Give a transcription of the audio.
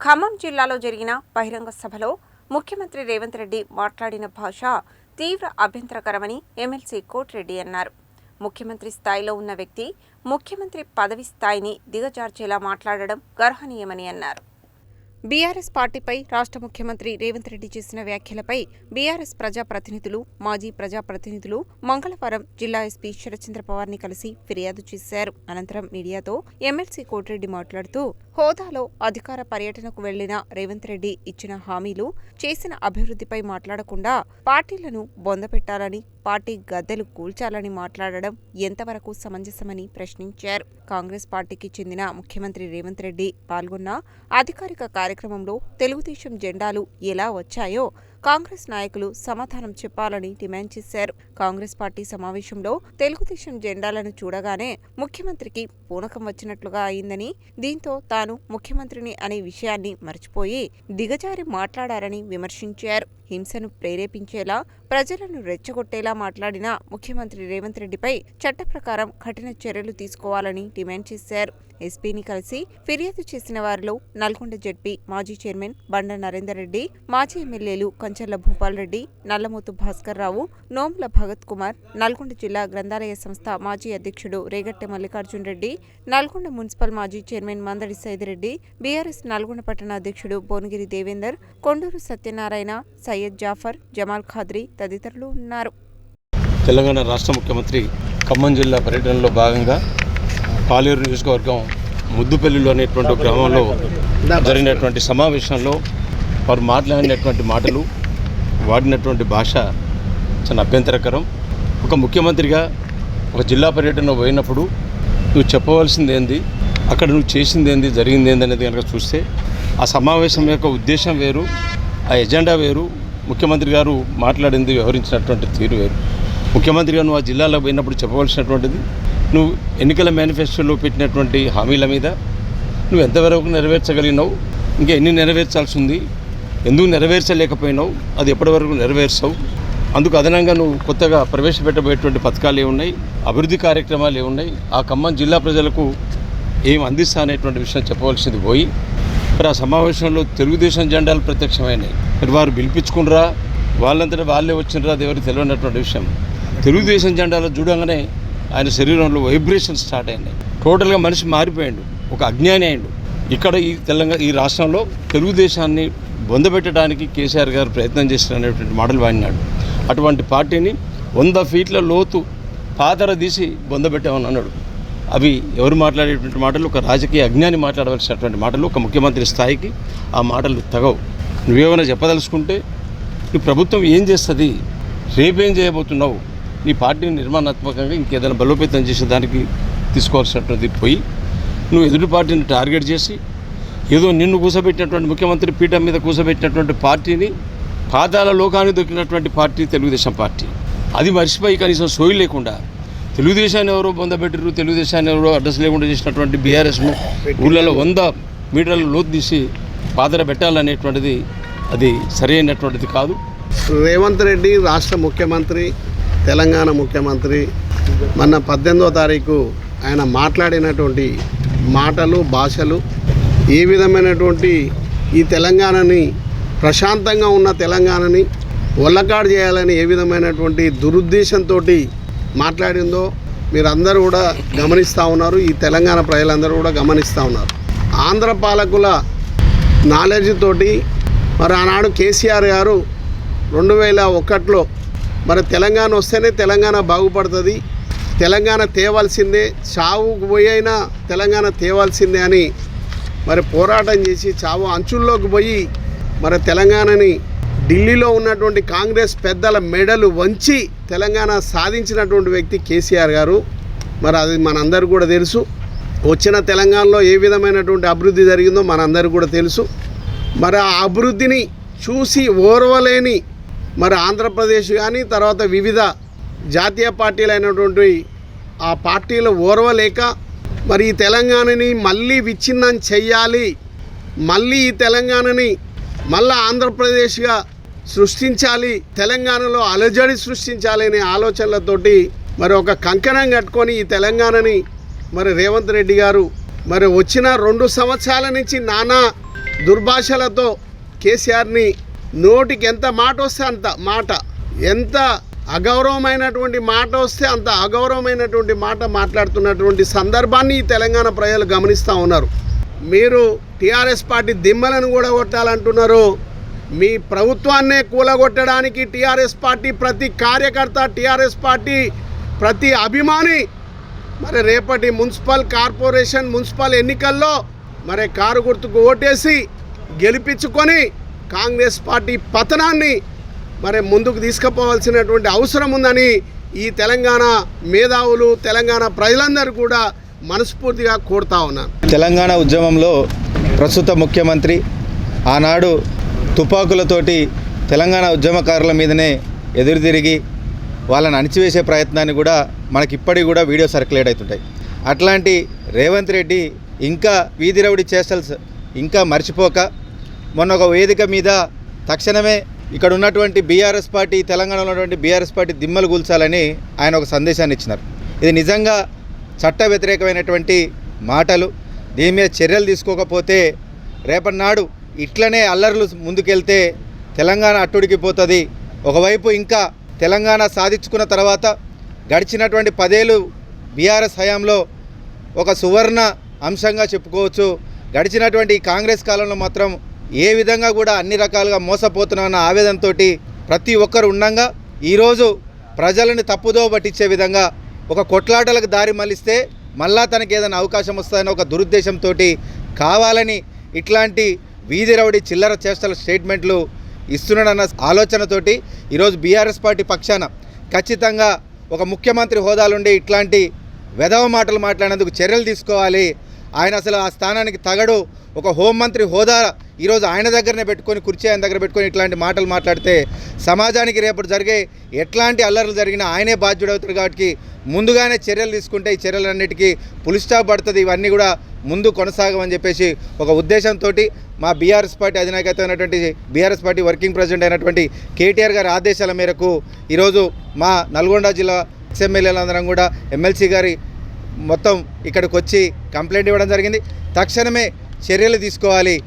ఖమ్మం జిల్లాలో జరిగిన బహిరంగ సభలో ముఖ్యమంత్రి రేవంత్ రెడ్డి మాట్లాడిన భాష తీవ్ర అభ్యంతరకరమని ఎమ్మెల్సీ కోటిరెడ్డి అన్నారు. ముఖ్యమంత్రి స్థాయిలో ఉన్న వ్యక్తి ముఖ్యమంత్రి పదవి స్థాయిని దిగజార్చేలా మాట్లాడడం గర్హనీయమని అన్నారు. బీఆర్ఎస్ పార్టీపై రాష్ట్ర ముఖ్యమంత్రి రేవంత్ రెడ్డి చేసిన వ్యాఖ్యలపై బీఆర్ఎస్ ప్రజాప్రతినిధులు మాజీ ప్రజాప్రతినిధులు మంగళవారం జిల్లా ఎస్పీ శరత్చంద్ర పవార్ని కలిసి ఫిర్యాదు చేశారు. అనంతరం మీడియాతో ఎమ్మెల్సీ కోటిరెడ్డి మాట్లాడుతూ హోదాలో అధికార పర్యటనకు వెళ్ళిన రేవంత్ రెడ్డి ఇచ్చిన హామీలు చేసిన అభివృద్ధిపై మాట్లాడకుండా పార్టీలను బొందపెట్టాలని పార్టీ గద్దెలు కూల్చాలని మాట్లాడడం ఎంతవరకు సమంజసమని ప్రశ్నించారు. కాంగ్రెస్ పార్టీకి చెందిన ముఖ్యమంత్రి రేవంత్ రెడ్డి పాల్గొన్న అధికారిక కార్యక్రమంలో తెలుగుదేశం జెండాలు ఎలా వచ్చాయో కాంగ్రెస్ నాయకులు సమాధానం చెప్పాలని డిమాండ్ చేశారు. కాంగ్రెస్ పార్టీ సమావేశంలో తెలుగుదేశం జెండాలను చూడగానే ముఖ్యమంత్రికి పూనకం వచ్చినట్లుగా అయిందని దీంతో తాను ముఖ్యమంత్రిని అనే విషయాన్ని మర్చిపోయి దిగజారి మాట్లాడారని విమర్శించారు. హింసను ప్రేరేపించేలా ప్రజలను రెచ్చగొట్టేలా మాట్లాడిన ముఖ్యమంత్రి రేవంత్ రెడ్డిపై చట్ట ప్రకారం కఠిన చర్యలు తీసుకోవాలని డిమాండ్ చేశారు. ఎస్పీని కలిసి ఫిర్యాదు చేసిన వారిలో నల్గొండ జడ్పీ మాజీ చైర్మన్ బండ నరేందర్ రెడ్డి మాజీ ఎమ్మెల్యేలు కంచ భూపాల్ రెడ్డి నల్లమూతు భాస్కర్ రావు నోముల భగత్ కుమార్ నల్గొండ జిల్లా గ్రంథాలయ సంస్థ మాజీ అధ్యక్షుడు రేగట్టె మల్లికార్జున్ రెడ్డి నల్గొండ మున్సిపల్ మాజీ చైర్మన్ మందడి సైదిరెడ్డి బీఆర్ఎస్ నల్గొండ పట్టణ అధ్యక్షుడు భువనగిరి దేవేందర్ కొండూరు సత్యనారాయణ సయ్యద్ జాఫర్ జమాల్ ఖాద్రి తదితరులు ఉన్నారు. తెలంగాణ రాష్ట్ర ముఖ్యమంత్రి ఖమ్మం జిల్లా పర్యటనలో భాగంగా పాలేరు నియోజకవర్గం ముద్దుపల్లిలో అనేటువంటి గ్రామంలో జరిగినటువంటి సమావేశంలో వారు మాట్లాడినటువంటి మాటలు వాడినటువంటి భాష చాలా అభ్యంతరకరం. ఒక ముఖ్యమంత్రిగా ఒక జిల్లా పర్యటన పోయినప్పుడు నువ్వు చెప్పవలసింది ఏంది? అక్కడ నువ్వు చేసింది ఏంది? జరిగింది ఏంది అనేది కనుక చూస్తే ఆ సమావేశం యొక్క ఉద్దేశం వేరు ఆ ఎజెండా వేరు ముఖ్యమంత్రి గారు మాట్లాడింది వ్యవహరించినటువంటి తీరు వేరు. ముఖ్యమంత్రిగా నువ్వు ఆ జిల్లాలో పోయినప్పుడు చెప్పవలసినటువంటిది నువ్వు ఎన్నికల మేనిఫెస్టోలో పెట్టినటువంటి హామీల మీద నువ్వు ఎంతవరకు నెరవేర్చగలిగినావు? ఇంకా ఎన్ని నెరవేర్చాల్సి ఉంది? ఎందుకు నెరవేర్చలేకపోయినావు? అది ఎప్పటివరకు నెరవేర్చావు? అందుకు అదనంగా నువ్వు కొత్తగా ప్రవేశపెట్టబోయేటువంటి పథకాలు ఏమున్నాయి అభివృద్ధి కార్యక్రమాలు ఏమున్నాయి ఆ ఖమ్మం జిల్లా ప్రజలకు ఏం అందిస్తా అనేటువంటి విషయం చెప్పవలసింది పోయి మరి ఆ సమావేశంలో తెలుగుదేశం జెండాలు ప్రత్యక్షమైనాయి. మరి వారు పిలిపించుకునరా వాళ్ళంతటా వాళ్ళే వచ్చినరా అది ఎవరికి తెలియనటువంటి విషయం. తెలుగుదేశం జెండాలో చూడంగానే ఆయన శరీరంలో వైబ్రేషన్ స్టార్ట్ అయినాయి టోటల్గా మనిషి మారిపోయాడు. ఒక అజ్ఞాని అయ్యాడు ఇక్కడ ఈ తెలంగాణ ఈ రాష్ట్రంలో తెలుగుదేశాన్ని బొందబెట్టడానికి కేసీఆర్ గారు ప్రయత్నం చేసినటువంటి మాటలు వాడినాడు. అటువంటి పార్టీని వంద ఫీట్ల లోతు పాతర తీసి బొందబెట్టామని అన్నాడు. అవి ఎవరు మాట్లాడేటువంటి మాటలు? ఒక రాజకీయ అజ్ఞాని మాట్లాడవలసినటువంటి మాటలు ఒక ముఖ్యమంత్రి స్థాయికి ఆ మాటలు తగవు. నువ్వేమైనా చెప్పదలుచుకుంటే నీ ప్రభుత్వం ఏం చేస్తుంది? రేపేం చేయబోతున్నావు? నీ పార్టీని నిర్మాణాత్మకంగా ఇంకేదైనా బలోపేతం చేసే దానికి తీసుకోవాల్సినటువంటి పోయి నువ్వు ఎదుటి పార్టీని టార్గెట్ చేసి ఏదో నిన్ను కూసబెట్టినటువంటి ముఖ్యమంత్రి పీఠం మీద కూసబెట్టినటువంటి పార్టీని పాతాల లోకాన్ని దొక్కినటువంటి పార్టీ తెలుగుదేశం పార్టీ. అది మర్చిపోయి కనీసం సోయి లేకుండా తెలుగుదేశాన్ని ఎవరో పొందబెట్టరు తెలుగుదేశాన్ని ఎవరో అడ్రస్ లేకుండా చేసినటువంటి బీఆర్ఎస్ను ఊళ్ళలో వంద మీటర్లు లోతు తీసి పాదర పెట్టాలనేటువంటిది అది సరైనటువంటిది కాదు. రేవంత్ రెడ్డి రాష్ట్ర ముఖ్యమంత్రి తెలంగాణ ముఖ్యమంత్రి మొన్న పద్దెనిమిదో తారీఖు ఆయన మాట్లాడినటువంటి మాటలు భాషలు ఏ విధమైనటువంటి ఈ తెలంగాణని ప్రశాంతంగా ఉన్న తెలంగాణని ఒళ్ళకాడు చేయాలని ఏ విధమైనటువంటి దురుద్దేశంతో మాట్లాడిందో మీరందరూ కూడా గమనిస్తూ ఉన్నారు. ఈ తెలంగాణ ప్రజలందరూ కూడా గమనిస్తూ ఉన్నారు. ఆంధ్ర పాలకుల నాలెడ్జ్ తోటి మరి ఆనాడు కేసీఆర్ గారు రెండు వేల ఒకటిలో మరి తెలంగాణ వస్తేనే తెలంగాణ బాగుపడుతుంది. తెలంగాణ తేవాల్సిందే చావుకు పోయి అయినా తెలంగాణ తేవాల్సిందే అని మరి పోరాటం చేసి చావు అంచుల్లోకి పోయి మరి తెలంగాణని ఢిల్లీలో ఉన్నటువంటి కాంగ్రెస్ పెద్దల మెడలు వంచి తెలంగాణ సాధించినటువంటి వ్యక్తి కేసీఆర్ గారు. మరి అది మనందరూ కూడా తెలుసు. వచ్చిన తెలంగాణలో ఏ విధమైనటువంటి అభివృద్ధి జరిగిందో మనందరికీ కూడా తెలుసు. మరి ఆ అభివృద్ధిని చూసి ఓర్వలేని మరి ఆంధ్రప్రదేశ్ కానీ తర్వాత వివిధ జాతీయ పార్టీలైనటువంటి ఆ పార్టీలు ఓర్వలేక మరి ఈ తెలంగాణని మళ్ళీ విచ్ఛిన్నం చెయ్యాలి. మళ్ళీ ఈ తెలంగాణని మళ్ళా ఆంధ్రప్రదేశ్గా సృష్టించాలి. తెలంగాణలో అలజడి సృష్టించాలి అనే ఆలోచనలతోటి మరి ఒక కంకణం కట్టుకొని ఈ తెలంగాణని మరి రేవంత్ రెడ్డి గారు మరి వచ్చిన రెండు సంవత్సరాల నుంచి నానా దుర్భాషలతో కేసీఆర్ని నోటికి ఎంత మాట వస్తే అంత మాట ఎంత అగౌరవమైనటువంటి మాట వస్తే అంత అగౌరవమైనటువంటి మాట మాట్లాడుతున్నటువంటి సందర్భాన్ని ఈ తెలంగాణ ప్రజలు గమనిస్తూ ఉన్నారు. మీరు టీఆర్ఎస్ పార్టీ దిమ్మలను కూడా కొట్టాలంటున్నారు మీ ప్రభుత్వాన్నే కూలగొట్టడానికి టీఆర్ఎస్ పార్టీ ప్రతి కార్యకర్త టీఆర్ఎస్ పార్టీ ప్రతి అభిమాని మరి రేపటి మున్సిపల్ కార్పొరేషన్ మున్సిపల్ ఎన్నికల్లో మరి కారు గుర్తుకు ఓటేసి గెలిపించుకొని కాంగ్రెస్ పార్టీ పతనాన్ని మరి ముందుకు తీసుకుపోవాల్సినటువంటి అవసరం ఉందని ఈ తెలంగాణ మేధావులు తెలంగాణ ప్రజలందరూ కూడా మనస్ఫూర్తిగా కోరుతా ఉన్నాను తెలంగాణ ఉద్యమంలో ప్రస్తుత ముఖ్యమంత్రి ఆనాడు తుపాకులతోటి తెలంగాణ ఉద్యమకారుల మీదనే ఎదురు తిరిగి వాళ్ళని అణిచివేసే ప్రయత్నాన్ని కూడా మనకి ఇప్పటికి కూడా వీడియో సర్క్యులేట్ అవుతుంటాయి. అట్లాంటి రేవంత్ రెడ్డి ఇంకా వీధి రౌడీ చేష్టలు ఇంకా మర్చిపోక మొన్న ఒక వేదిక మీద తక్షణమే ఇక్కడ ఉన్నటువంటి బీఆర్ఎస్ పార్టీ తెలంగాణలో ఉన్నటువంటి బీఆర్ఎస్ పార్టీ దిమ్మలు కూల్చాలని ఆయన ఒక సందేశాన్ని ఇచ్చినారు. ఇది నిజంగా చట్ట వ్యతిరేకమైనటువంటి మాటలు. దీని మీద చర్యలు తీసుకోకపోతే రేపటి నాడు ఇట్లనే అల్లర్లు ముందుకెళ్తే తెలంగాణ అట్టుడికి పోతుంది ఒకవైపు ఇంకా తెలంగాణ సాధించుకున్న తర్వాత గడిచినటువంటి పదేళ్ళు బీఆర్ఎస్ హయాంలో ఒక సువర్ణ అంశంగా చెప్పుకోవచ్చు. గడిచినటువంటి కాంగ్రెస్ కాలంలో మాత్రం ఏ విధంగా కూడా అన్ని రకాలుగా మోసపోతున్నామన్న ఆవేదనతో ప్రతి ఒక్కరు ఉండగా ఈరోజు ప్రజలను తప్పుదో పట్టించే విధంగా ఒక కొట్లాటలకు దారి మళ్ళిస్తే మళ్ళా తనకి ఏదైనా అవకాశం వస్తుందని ఒక దురుద్దేశంతో కావాలని ఇట్లాంటి వీధి రౌడీ చిల్లర చేష్టల స్టేట్మెంట్లు ఇస్తున్నాడన్న ఆలోచనతోటి ఈరోజు బీఆర్ఎస్ పార్టీ పక్షాన ఖచ్చితంగా ఒక ముఖ్యమంత్రి హోదాలుండి ఇట్లాంటి వెధవ మాటలు మాట్లాడేందుకు చర్యలు తీసుకోవాలి. ఆయన అసలు ఆ స్థానానికి తగడు. ఒక హోంమంత్రి హోదా ఈరోజు ఆయన దగ్గరనే పెట్టుకొని కుర్చీ ఆయన దగ్గర పెట్టుకొని ఇట్లాంటి మాటలు మాట్లాడితే సమాజానికి రేపటి జరిగే ఎట్లాంటి అల్లర్లు జరిగినా ఆయనే బాధ్యుడవుతాడు కాబట్టి ముందుగానే చర్యలు తీసుకుంటే ఈ చర్యలన్నిటికీ పులి స్టాప్ పడుతుంది. ఇవన్నీ కూడా ముందు కొనసాగమని చెప్పేసి ఒక ఉద్దేశంతో మా బీఆర్ఎస్ పార్టీ అధినాయకత్వం అయినటువంటి బీఆర్ఎస్ పార్టీ వర్కింగ్ ప్రెసిడెంట్ అయినటువంటి కేటీఆర్ గారి ఆదేశాల మేరకు ఈరోజు మా నల్గొండ జిల్లా ఎమ్మెల్యేలందరం కూడా ఎమ్మెల్సీ గారి మొత్తం ఇక్కడికి వచ్చి కంప్లైంట్ ఇవ్వడం జరిగింది. తక్షణమే చర్యలు తీసుకోవాలి.